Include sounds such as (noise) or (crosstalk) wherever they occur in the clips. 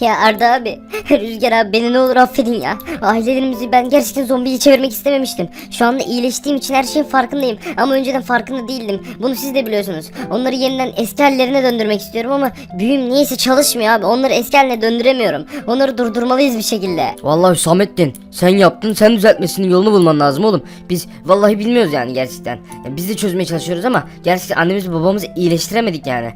Ya Arda abi, (laughs) Rüzgar abi beni ne olur affedin ya. Ailelerimizi ben gerçekten zombiye çevirmek istememiştim. Şu anda iyileştiğim için her şeyin farkındayım. Ama önceden farkında değildim. Bunu siz de biliyorsunuz. Onları yeniden eski hallerine döndürmek istiyorum ama büyüm niyeyse çalışmıyor abi. Onları eski haline döndüremiyorum. Onları durdurmalıyız bir şekilde. Vallahi Hüsamettin sen yaptın sen düzeltmesinin yolunu bulman lazım oğlum. Biz vallahi bilmiyoruz yani gerçekten. Ya biz de çözmeye çalışıyoruz ama gerçekten annemizi babamızı iyileştiremedik yani.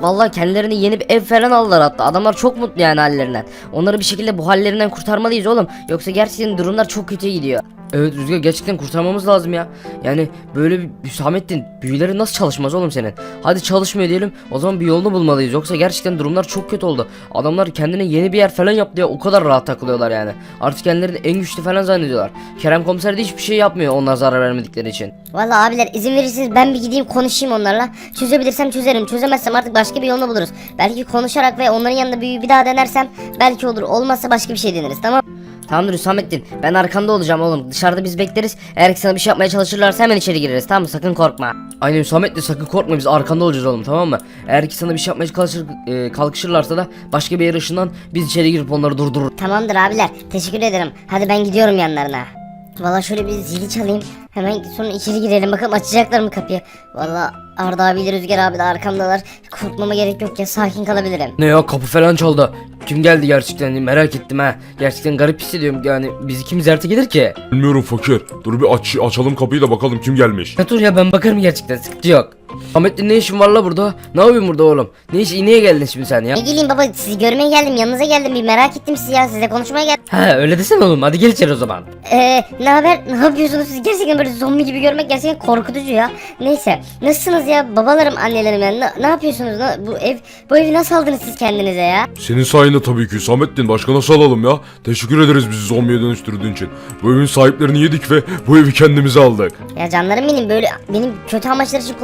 Vallahi kendilerine yeni bir ev falan aldılar hatta. Adamlar çok mutlu yani hallerinden. Onları bir şekilde bu hallerinden kurtarmalıyız oğlum. Yoksa gerçekten durumlar çok kötüye gidiyor. Evet Rüzgar gerçekten kurtarmamız lazım ya. Yani böyle bir Hüsamettin büyüleri nasıl çalışmaz oğlum senin? Hadi çalışmıyor diyelim o zaman bir yolunu bulmalıyız. Yoksa gerçekten durumlar çok kötü oldu. Adamlar kendine yeni bir yer falan yaptı ya o kadar rahat takılıyorlar yani. Artık kendilerini en güçlü falan zannediyorlar. Kerem komiser de hiçbir şey yapmıyor onlar zarar vermedikleri için. Vallahi abiler izin verirseniz ben bir gideyim konuşayım onlarla. Çözebilirsem çözerim. Çözemezsem artık başka bir yolunu buluruz. Belki konuşarak ve onların yanında büyüyü bir daha denersem belki olur. Olmazsa başka bir şey deneriz tamam Tamamdır Hüsamettin ben arkanda olacağım oğlum dışarıda biz bekleriz eğer ki sana bir şey yapmaya çalışırlarsa hemen içeri gireriz tamam mı sakın korkma Aynen Hüsamettin sakın korkma biz arkanda olacağız oğlum tamam mı Eğer ki sana bir şey yapmaya çalışır, e, kalkışırlarsa da başka bir yer ışığından biz içeri girip onları durdurur Tamamdır abiler. Teşekkür ederim. Hadi ben gidiyorum yanlarına. Valla şöyle bir zili çalayım. Hemen sonra içeri girelim bakalım açacaklar mı kapıyı. Valla Arda abiyle Rüzgar abi de arkamdalar. Korkmama gerek yok ya sakin kalabilirim. Ne ya kapı falan çaldı Kim geldi gerçekten merak ettim ha Gerçekten garip hissediyorum yani bizi kim ziyarete gelir ki Bilmiyorum fakir. Dur bir aç, açalım kapıyı da bakalım kim gelmiş. Ya dur ya ben bakarım gerçekten sıkıntı yok Ahmet'in ne işin var la burada? Ne yapıyorsun burada oğlum? Ne iş niye geldin şimdi sen ya? Ne geleyim baba sizi görmeye geldim yanınıza geldim bir merak ettim sizi ya sizle konuşmaya geldim. Ha öyle desene oğlum hadi gel içeri o zaman Eee ne haber ne yapıyorsunuz siz gerçekten böyle zombi gibi görmek gerçekten korkutucu ya. Neyse nasılsınız ya babalarım annelerim ya ne, ne yapıyorsunuz Ne- bu ev bu evi nasıl aldınız siz kendinize ya? Senin sayende tabii ki Hüsamettin. Başka nasıl alalım ya? Teşekkür ederiz bizi zombiye dönüştürdüğün için. Bu evin sahiplerini yedik ve bu evi kendimize aldık. Ya canlarım benim böyle benim kötü amaçlar için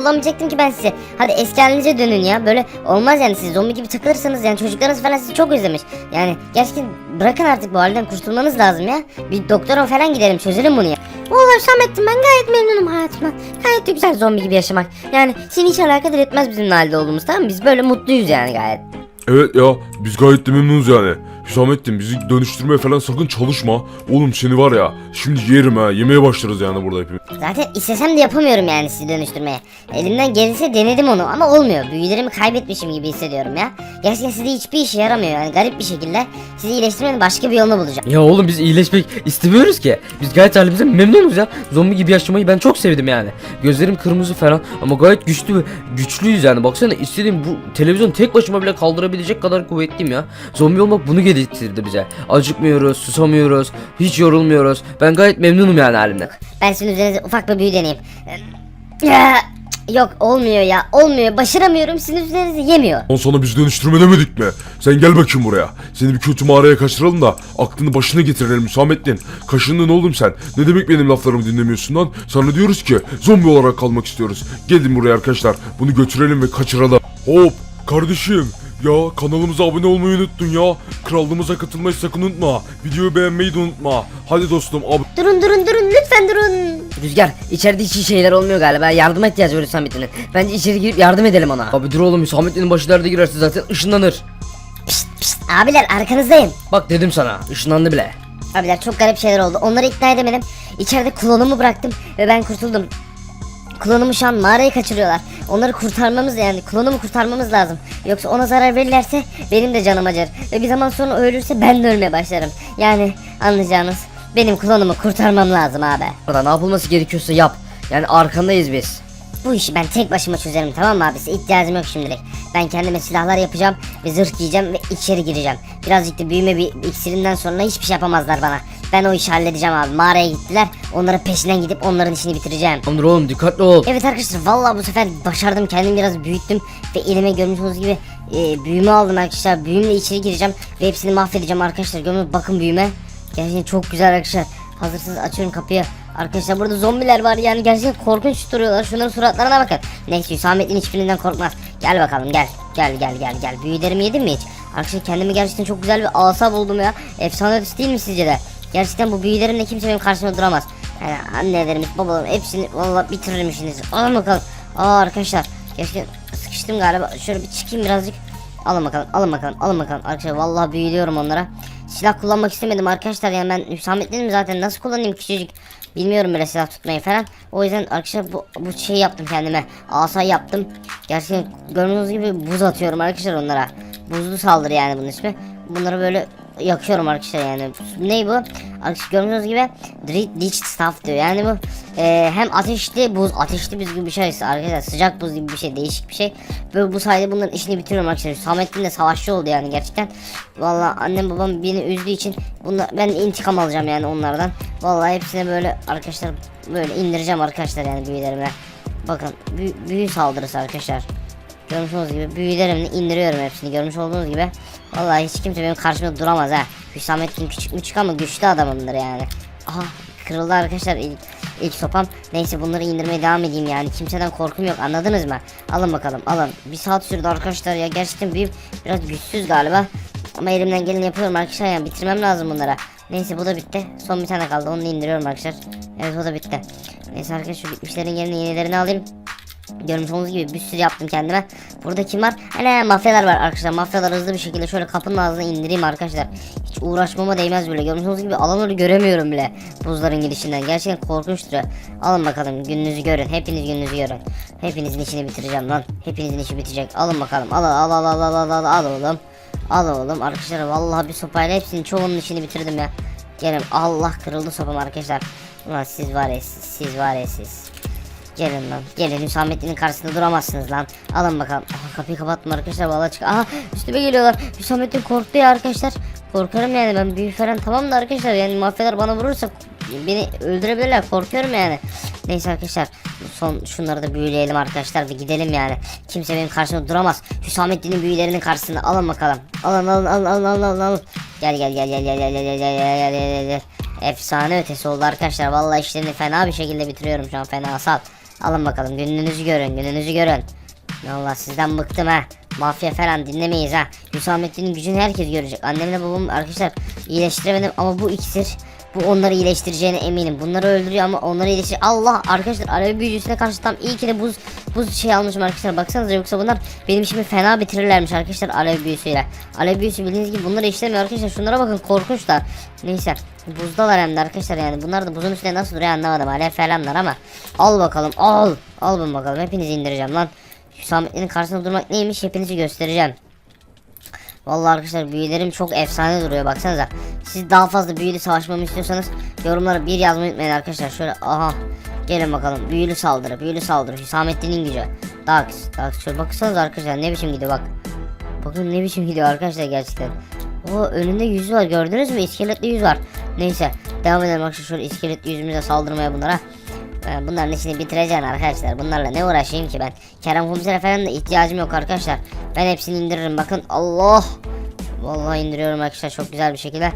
kullanmayacaktım ki ben sizi. Hadi eski halinize dönün ya. Böyle olmaz yani siz zombi gibi takılırsanız yani çocuklarınız falan sizi çok özlemiş. Yani gerçekten bırakın artık bu halden kurtulmanız lazım ya. Bir doktora falan gidelim çözelim bunu ya. Vallahi Hüsamettin ben gayet memnunum hayatımdan. Gayet de güzel zombi gibi yaşamak. Yani seni hiç alakadar etmez bizim halde olduğumuz tamam mı? Biz böyle mutluyuz yani gayet. Evet ya biz gayet de memnunuz yani. Hüsamettin bizi dönüştürmeye falan sakın çalışma. Oğlum seni var ya şimdi yerim ha. Yemeye başlarız yani burada hepimiz. Zaten istesem de yapamıyorum yani sizi dönüştürmeye. Elimden gelirse denedim onu ama olmuyor. Büyülerimi kaybetmişim gibi hissediyorum ya. Gerçekten size hiçbir işe yaramıyor yani garip bir şekilde. Sizi iyileştirmenin başka bir yolunu bulacağım. Ya oğlum biz iyileşmek istemiyoruz ki. Biz gayet halimize memnunuz ya. Zombi gibi yaşamayı ben çok sevdim yani. Gözlerim kırmızı falan ama gayet güçlü ve güçlüyüz yani. Baksana istediğim bu televizyon tek başıma bile kaldırabilecek kadar kuvvetliyim ya. Zombi olmak bunu getirdi bize. Acıkmıyoruz, susamıyoruz, hiç yorulmuyoruz. Ben gayet memnunum yani halimden. Ben sizin üzerinize ufak bir büyü deneyeyim. Yok olmuyor ya olmuyor başaramıyorum sizin üzerinize yemiyor. On sana bizi dönüştürme demedik mi? Sen gel bakayım buraya. Seni bir kötü mağaraya kaçıralım da aklını başına getirelim Hüsamettin. Kaşındın oğlum sen. Ne demek benim laflarımı dinlemiyorsun lan? Sana diyoruz ki zombi olarak kalmak istiyoruz. Gelin buraya arkadaşlar. Bunu götürelim ve kaçıralım. Hop kardeşim. Ya kanalımıza abone olmayı unuttun ya. Krallığımıza katılmayı sakın unutma. Videoyu beğenmeyi de unutma. Hadi dostum ab Durun durun durun lütfen durun. Rüzgar içeride hiç iyi şeyler olmuyor galiba. Yardıma ihtiyacı var Hüsamettin'in. Bence içeri girip yardım edelim ona. Abi dur oğlum Hüsamettin'in başı derde girerse zaten ışınlanır. Pişt pişt abiler arkanızdayım. Bak dedim sana ışınlandı bile. Abiler çok garip şeyler oldu. Onları ikna edemedim. İçeride klonumu bıraktım ve ben kurtuldum. Klonumu şu an mağaraya kaçırıyorlar. Onları kurtarmamız yani klonumu kurtarmamız lazım. Yoksa ona zarar verirlerse benim de canım acır. Ve bir zaman sonra ölürse ben de ölmeye başlarım. Yani anlayacağınız benim klonumu kurtarmam lazım abi. Ne yapılması gerekiyorsa yap. Yani arkandayız biz. Bu işi ben tek başıma çözerim tamam mı abi? Size ihtiyacım yok şimdilik. Ben kendime silahlar yapacağım ve zırh giyeceğim ve içeri gireceğim. Birazcık da büyüme bir iksirinden sonra hiçbir şey yapamazlar bana. Ben o işi halledeceğim abi. Mağaraya gittiler. Onların peşinden gidip onların işini bitireceğim. Tamamdır oğlum dikkatli ol. Evet arkadaşlar vallahi bu sefer başardım. Kendimi biraz büyüttüm ve elime görmüş olduğunuz gibi e, büyüme aldım arkadaşlar. Büyümle içeri gireceğim ve hepsini mahvedeceğim arkadaşlar. Görün bakın büyüme. Gerçekten çok güzel arkadaşlar. Hazırsınız açıyorum kapıyı. Arkadaşlar burada zombiler var yani gerçekten korkunç duruyorlar. Şunların suratlarına bakın. Neyse Hüsamettin hiçbirinden korkmaz. Gel bakalım gel. Gel gel gel gel. Büyülerimi yedin mi hiç? Arkadaşlar kendimi gerçekten çok güzel bir asa buldum ya. Efsane ötesi değil mi sizce de? Gerçekten bu büyülerimle kimse benim karşımda duramaz. Yani annelerimiz, babalarım hepsini valla bitiririm işinizi. Alın bakalım. Aa arkadaşlar gerçekten sıkıştım galiba. Şöyle bir çıkayım birazcık. Alın bakalım alın bakalım alın bakalım arkadaşlar vallahi büyülüyorum onlara. Silah kullanmak istemedim arkadaşlar yani ben Hüsamettin'im zaten nasıl kullanayım küçücük. Bilmiyorum böyle silah tutmayı falan. O yüzden arkadaşlar bu, bu şey yaptım kendime. Asa yaptım. Gerçekten gördüğünüz gibi buz atıyorum arkadaşlar onlara. Buzlu saldırı yani bunun ismi. Bunları böyle yakıyorum arkadaşlar yani. Ne bu? Arkadaşlar gördüğünüz gibi Leech Staff diyor. Yani bu e, hem ateşli buz, ateşli buz gibi bir şey arkadaşlar. Sıcak buz gibi bir şey, değişik bir şey. Böyle bu sayede bunların işini bitiriyorum arkadaşlar. Samettin de savaşçı oldu yani gerçekten. Valla annem babam beni üzdüğü için bunlar, ben intikam alacağım yani onlardan. Vallahi hepsine böyle arkadaşlar böyle indireceğim arkadaşlar yani büyülerime. Bakın büyü, büyü saldırısı arkadaşlar. Görmüş olduğunuz gibi büyülerimle indiriyorum hepsini görmüş olduğunuz gibi. Vallahi hiç kimse benim karşımda duramaz ha. Hüsamettin küçük müçük ama güçlü adamımdır yani. Aha kırıldı arkadaşlar ilk, ilk sopam. Neyse bunları indirmeye devam edeyim yani. Kimseden korkum yok anladınız mı? Alın bakalım alın. Bir saat sürdü arkadaşlar ya gerçekten büyük biraz güçsüz galiba. Ama elimden geleni yapıyorum arkadaşlar yani bitirmem lazım bunlara. Neyse bu da bitti. Son bir tane kaldı onu indiriyorum arkadaşlar. Evet o da bitti. Neyse arkadaşlar şu bitmişlerin yerine yenilerini alayım. Görmüş olduğunuz gibi bir sürü yaptım kendime. Burada kim var? Hani mafyalar var arkadaşlar. Mafyalar hızlı bir şekilde şöyle kapının ağzına indireyim arkadaşlar. Hiç uğraşmama değmez bile. Görmüş olduğunuz gibi alanları göremiyorum bile. Buzların gidişinden. Gerçekten korkunçtur. Alın bakalım gününüzü görün. Hepiniz gününüzü görün. Hepinizin işini bitireceğim lan. Hepinizin işi bitecek. Alın bakalım. Al al al al al al al al oğlum. Al oğlum arkadaşlar vallahi bir sopayla hepsinin çoğunun işini bitirdim ya. Gelin Allah kırıldı sopam arkadaşlar. Ulan siz var ya siz, siz var ya siz. Gelin lan. Gelin Hüsamettin'in karşısında duramazsınız lan. Alın bakalım. Aha, kapıyı kapattım arkadaşlar. Valla çık. Aha üstüme geliyorlar. Hüsamettin korktu ya arkadaşlar. Korkarım yani ben büyü falan tamam da arkadaşlar yani mafyalar bana vurursa beni öldürebilirler korkuyorum yani. Neyse arkadaşlar son şunları da büyüleyelim arkadaşlar ve gidelim yani. Kimse benim karşımda duramaz. Hüsamettin'in büyülerinin karşısında alın bakalım. Alın alın alın alın alın alın. alın. Gel gel gel gel gel gel gel gel gel gel gel gel. Efsane ötesi oldu arkadaşlar. Vallahi işlerini fena bir şekilde bitiriyorum şu an fena sal. Alın bakalım gününüzü görün gününüzü görün. Allah sizden bıktım ha. Mafya falan dinlemeyiz ha. Hüsamettin'in gücünü herkes görecek. Annemle babam arkadaşlar iyileştiremedim ama bu iksir bu onları iyileştireceğine eminim. Bunları öldürüyor ama onları iyileştir. Allah arkadaşlar alev büyücüsüne karşı tam iyi ki de buz buz şey almışım arkadaşlar. Baksanıza yoksa bunlar benim işimi fena bitirirlermiş arkadaşlar alev büyüsüyle. Alev büyüsü bildiğiniz gibi bunları işlemiyor arkadaşlar. Şunlara bakın korkunçlar. Neyse buzdalar hem de arkadaşlar yani. Bunlar da buzun üstünde nasıl duruyor anlamadım. Alev falanlar ama. Al bakalım al. Al bunu bakalım hepinizi indireceğim lan. Hüsamettin'in karşısında durmak neymiş hepinizi göstereceğim. Vallahi arkadaşlar büyülerim çok efsane duruyor baksanıza. Siz daha fazla büyülü savaşmamı istiyorsanız yorumlara bir yazmayı unutmayın arkadaşlar. Şöyle aha gelin bakalım büyülü saldırı büyülü saldırı Hüsamettin'in gücü. Dax Dax şöyle baksanıza arkadaşlar ne biçim gidiyor bak. Bakın ne biçim gidiyor arkadaşlar gerçekten. O önünde yüz var gördünüz mü iskeletli yüz var. Neyse devam edelim arkadaşlar şöyle iskeletli yüzümüze saldırmaya bunlara. Ben bunların işini bitireceğim arkadaşlar. Bunlarla ne uğraşayım ki ben? Kerem komisere falan da ihtiyacım yok arkadaşlar. Ben hepsini indiririm. Bakın Allah. Vallahi indiriyorum arkadaşlar çok güzel bir şekilde.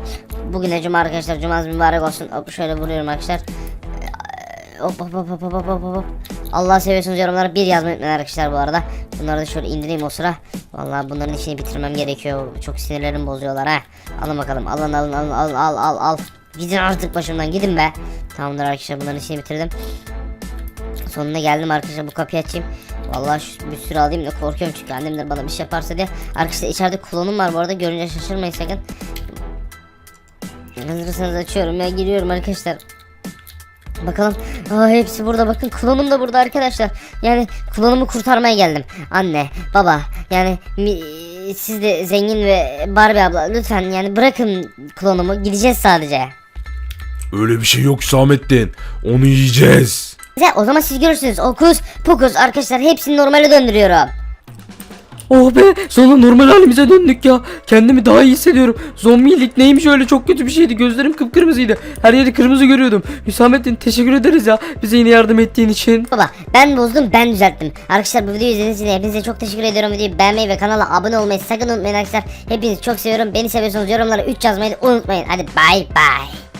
Bugün de cuma arkadaşlar. Cumanız mübarek olsun. Hop şöyle vuruyorum arkadaşlar. Ee, Hop hop hop hop hop hop hop. Allah seviyorsunuz yorumlara bir yazmayı unutmayın arkadaşlar bu arada. Bunları da şöyle indireyim o sıra. Vallahi bunların işini bitirmem gerekiyor. Çok sinirlerimi bozuyorlar ha. Alın bakalım. Alın alın alın alın al al al. Gidin artık başımdan gidin be. Tamamdır arkadaşlar bunların işini bitirdim. Sonuna geldim arkadaşlar bu kapıyı açayım. Vallahi şu bir sürü alayım da korkuyorum çünkü annem de bana bir şey yaparsa diye. Arkadaşlar içeride klonum var bu arada görünce şaşırmayın sakın. Hazırsanız açıyorum ya giriyorum arkadaşlar. Bakalım. Aa, hepsi burada bakın klonum da burada arkadaşlar. Yani klonumu kurtarmaya geldim. Anne, baba yani mi- siz de zengin ve Barbie abla lütfen yani bırakın klonumu gideceğiz sadece. Öyle bir şey yok Hüsamettin. Onu yiyeceğiz. Güzel o zaman siz görürsünüz. Okus pokus arkadaşlar hepsini normale döndürüyorum. Oh be sonunda normal halimize döndük ya. Kendimi daha iyi hissediyorum. Zombilik neymiş öyle çok kötü bir şeydi. Gözlerim kıpkırmızıydı. Her yeri kırmızı görüyordum. Hüsamettin teşekkür ederiz ya. Bize yine yardım ettiğin için. Baba ben bozdum ben düzelttim. Arkadaşlar bu videoyu izlediğiniz için hepinize çok teşekkür ediyorum. Videoyu beğenmeyi ve kanala abone olmayı sakın unutmayın arkadaşlar. Hepinizi çok seviyorum. Beni seviyorsanız yorumlara 3 yazmayı da unutmayın. Hadi bay bay.